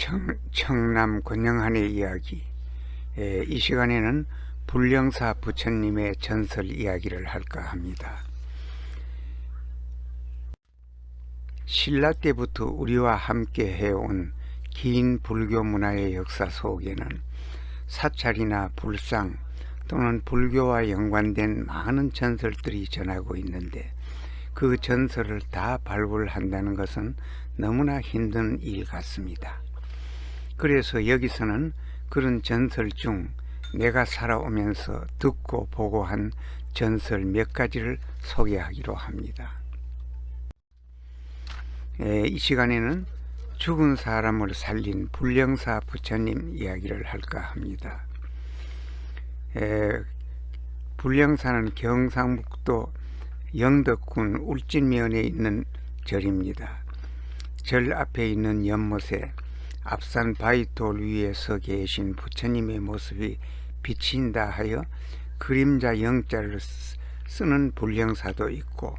청, 청남 권영한의 이야기 에, 이 시간에는 불령사 부처님의 전설 이야기를 할까 합니다. 신라 때부터 우리와 함께 해온 긴 불교 문화의 역사 속에는 사찰이나 불상 또는 불교와 연관된 많은 전설들이 전하고 있는데 그 전설을 다 발굴한다는 것은 너무나 힘든 일 같습니다. 그래서 여기서는 그런 전설 중 내가 살아오면서 듣고 보고 한 전설 몇 가지를 소개하기로 합니다. 에, 이 시간에는 죽은 사람을 살린 불령사 부처님 이야기를 할까 합니다. 에, 불령사는 경상북도 영덕군 울진면에 있는 절입니다. 절 앞에 있는 연못에 앞산 바위돌 위에 서 계신 부처님의 모습이 비친다 하여 그림자 영자를 쓰는 불령사도 있고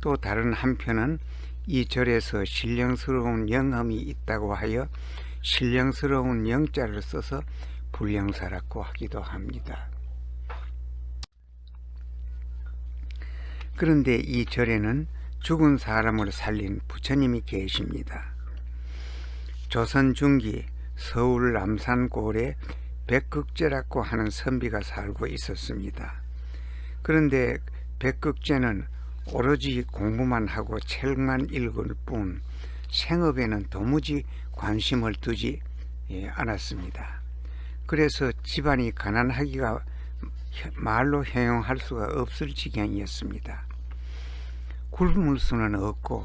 또 다른 한편은 이 절에서 신령스러운 영험이 있다고 하여 신령스러운 영자를 써서 불령사라고 하기도 합니다. 그런데 이 절에는 죽은 사람을 살린 부처님이 계십니다. 조선 중기 서울 남산골에 백극제라고 하는 선비가 살고 있었습니다. 그런데 백극제는 오로지 공부만 하고 책만 읽을 뿐 생업에는 도무지 관심을 두지 예, 않았습니다. 그래서 집안이 가난하기가 말로 형용할 수가 없을 지경이었습니다. 굶을 수는 없고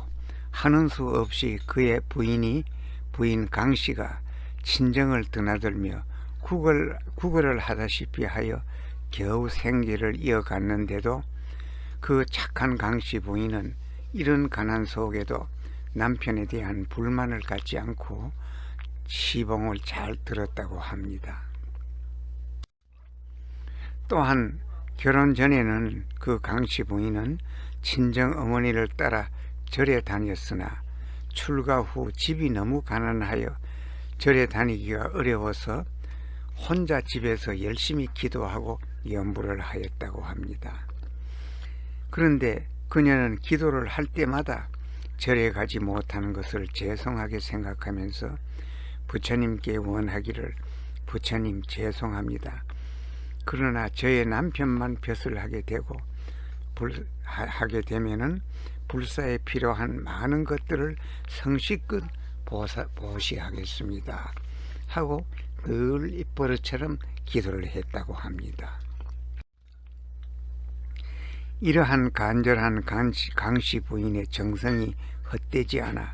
하는 수 없이 그의 부인이 부인 강 씨가 친정을 드나들며 구걸, 구걸을 하다시피 하여 겨우 생계를 이어갔는데도 그 착한 강 씨 부인은 이런 가난 속에도 남편에 대한 불만을 갖지 않고 시봉을 잘 들었다고 합니다. 또한 결혼 전에는 그 강씨 부인은 친정 어머니를 따라 절에 다녔으나 출가 후 집이 너무 가난하여 절에 다니기가 어려워서 혼자 집에서 열심히 기도하고 연부를 하였다고 합니다. 그런데 그녀는 기도를 할 때마다 절에 가지 못하는 것을 죄송하게 생각하면서 부처님께 원하기를 부처님 죄송합니다. 그러나 저의 남편만 벼슬 하게 되고 불, 하게 되면은 불사에 필요한 많은 것들을 성실껏 보사, 보시하겠습니다. 하고 늘 입버릇처럼 기도를 했다고 합니다. 이러한 간절한 강씨, 강씨 부인의 정성이 헛되지 않아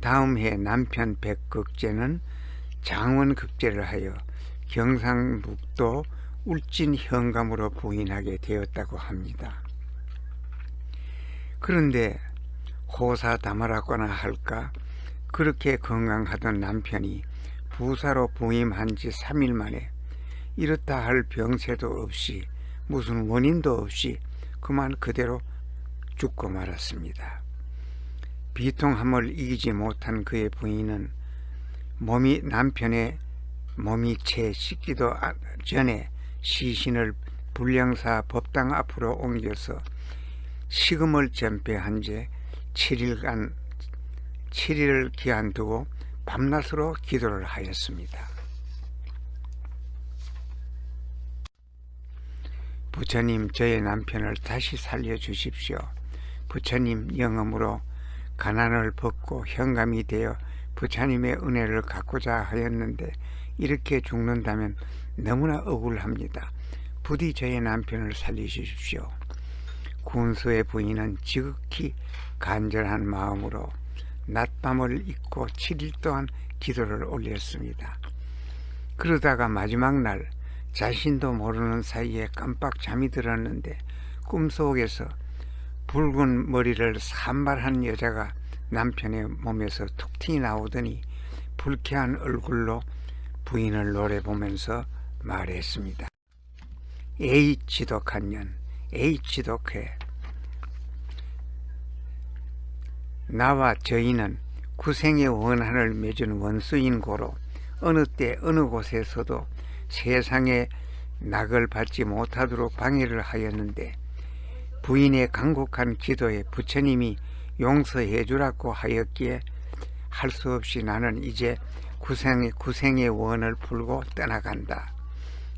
다음 해 남편 백극제는 장원극제를 하여 경상북도 울진 현감으로 부인하게 되었다고 합니다. 그런데 호사다마라거나 할까 그렇게 건강하던 남편이 부사로 부임한 지 3일 만에 이렇다 할 병세도 없이 무슨 원인도 없이 그만 그대로 죽고 말았습니다. 비통함을 이기지 못한 그의 부인은 몸이 남편의 몸이 채 씻기도 전에 시신을 불량사 법당 앞으로 옮겨서 식음을 전폐한 지 7일간 7일을 기한 두고 밤낮으로 기도를 하였습니다. 부처님 저의 남편을 다시 살려주십시오. 부처님 영음으로 가난을 벗고 현감이 되어 부처님의 은혜를 갖고자 하였는데 이렇게 죽는다면 너무나 억울합니다. 부디 저의 남편을 살리십시오. 군수의 부인은 지극히 간절한 마음으로 낮밤을 잊고 7일 동안 기도를 올렸습니다. 그러다가 마지막 날 자신도 모르는 사이에 깜빡 잠이 들었는데 꿈속에서 붉은 머리를 산발한 여자가 남편의 몸에서 툭튀 나오더니 불쾌한 얼굴로 부인을 노래보면서 말했습니다. 에이 지독한 년, 에이 지독해. 나와 저희는 구생의 원한을 맺은 원수인 고로 어느 때 어느 곳에서도 세상에 낙을 받지 못하도록 방해를 하였는데 부인의 간곡한 기도에 부처님이 용서해 주라고 하였기에 할 수 없이 나는 이제 구생의, 구생의 원을 풀고 떠나간다.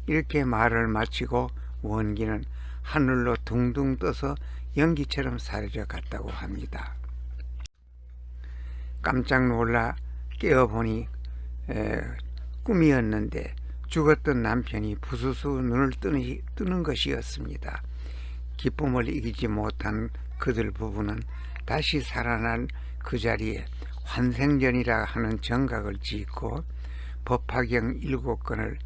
이렇게 말을 마치고 원기는 하늘로 둥둥 떠서 연기처럼 사라져 갔다고 합니다. 깜짝 놀라 깨어보니 에, 꿈이었는데 죽었던 남편이 부수수 눈을 뜨는, 뜨는 것이었습니다. 기쁨을 이기지 못한 그들 부부는 다시 살아난 그 자리에 환생전이라 하는 정각을 짓고 법화경 일곱 건을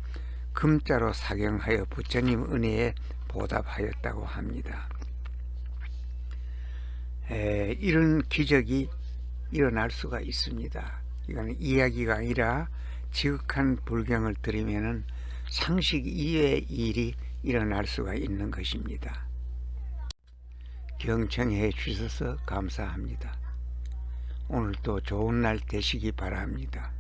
금자로 사경하여 부처님 은혜에 보답하였다고 합니다. 에, 이런 기적이 일어날 수가 있습니다. 이거는 이야기가 아니라 지극한 불경을 들으면은 상식 이외의 일이 일어날 수가 있는 것입니다. 경청해 주셔서 감사합니다. 오늘도 좋은 날 되시기 바랍니다.